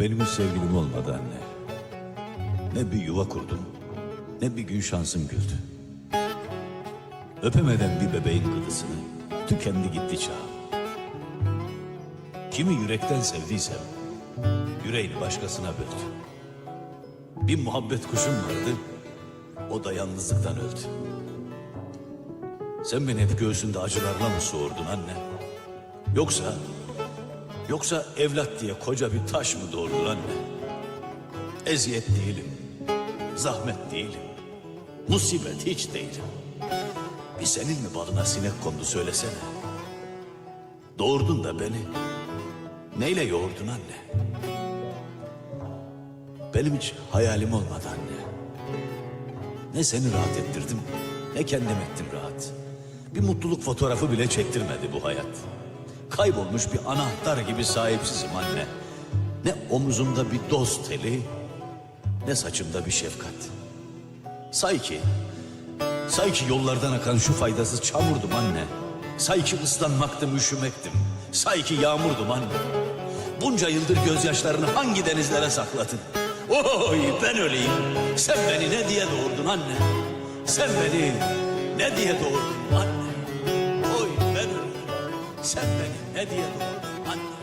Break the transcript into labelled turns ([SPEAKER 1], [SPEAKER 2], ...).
[SPEAKER 1] Benim hiç sevgilim olmadı anne. Ne bir yuva kurdum, ne bir gün şansım güldü. Öpemeden bir bebeğin gıdısını, tükendi gitti çağım. Kimi yürekten sevdiysem, yüreğini başkasına böldü. Bir muhabbet kuşum vardı, o da yalnızlıktan öldü. Sen beni hep göğsünde acılarla mı soğurdun anne? Yoksa, yoksa evlat diye koca bir taş mı doğurdun anne? Eziyet değilim, zahmet değilim, musibet hiç değilim. Bir senin mi balına sinek kondu söylesene. Doğurdun da beni. Neyle yoğurdun anne? Benim hiç hayalim olmadı anne. Ne seni rahat ettirdim, ne kendim ettim rahat. Bir mutluluk fotoğrafı bile çektirmedi bu hayat. Kaybolmuş bir anahtar gibi sahipsizim anne. Ne omuzumda bir dost teli, ne saçımda bir şefkat. Say ki, say ki yollardan akan şu faydasız çamurdum anne. Say ki ıslanmaktım, üşümektim. Say ki yağmurdum anne. Bunca yıldır gözyaşlarını hangi denizlere sakladın? Oy ben öleyim. Sen beni ne diye doğurdun anne? Sen beni ne diye doğurdun anne? Sen beni ne diye doğurdun anne?